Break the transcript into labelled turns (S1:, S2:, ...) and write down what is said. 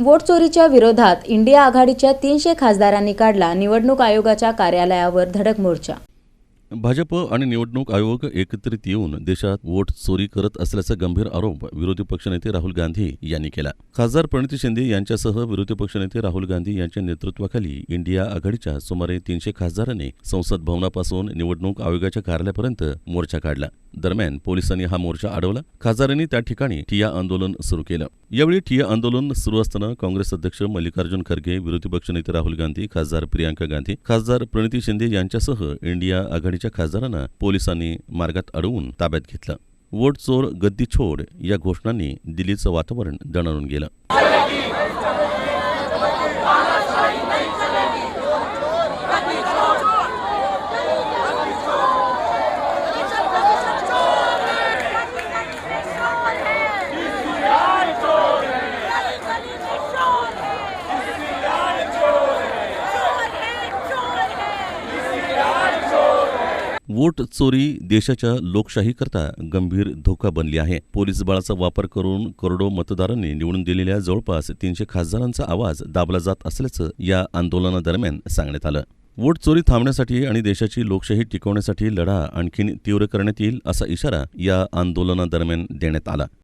S1: Vote चोरीच्या विरोधात India आघाडीच्या तीनशे खासदारांनी काढला निवडणूक आयोगाच्या कार्यालयावर धडक मोर्चा.
S2: भाजप आणि निवडणूक आयोग एकत्रित येऊन देशात वोट चोरी करत असल्याचा गंभीर आरोप विरोधी पक्षनेते राहुल गांधी यांनी केला. खासदार प्रणिती शिंदे यांच्यासह विरोधी पक्षनेते राहुल गांधी यांच्या नेतृत्वाखाली इंडिया आघाडीच्या सुमारे तीनशे खासदारांनी संसद भवनापासून निवडणूक आयोगाच्या कार्यालयापर्यंत मोर्चा काढला. दरम्यान पोलिसांनी हा मोर्चा अडवला. खासदारांनी त्या ठिकाणी ठिया आंदोलन सुरू केलं. यावेळी ठिया आंदोलन सुरू असताना काँग्रेस अध्यक्ष मल्लिकार्जुन खरगे विरोधी पक्षनेते राहुल गांधी खासदार प्रियांका गांधी खासदार प्रणिती शिंदे यांच्यासह इंडिया आघाडीच्या खासदारांना पोलिसांनी मार्गात अडवून ताब्यात घेतलं. वोट चोर गद्दी छोड या घोषणांनी दिल्लीचं वातावरण दणाणून गेलं. वोट चोरी देशाच्या लोकशाहीकरता गंभीर धोका बनली आहे. पोलीस बळाचा वापर करून करोडो मतदारांनी निवडून दिलेल्या जवळपास तीनशे खासदारांचा आवाज दाबला जात असल्याचं या आंदोलनादरम्यान सांगण्यात आलं. वोट चोरी थांबण्यासाठी आणि देशाची लोकशाही टिकवण्यासाठी लढा आणखीन तीव्र करण्यात येईल असा इशारा या आंदोलनादरम्यान देण्यात आला.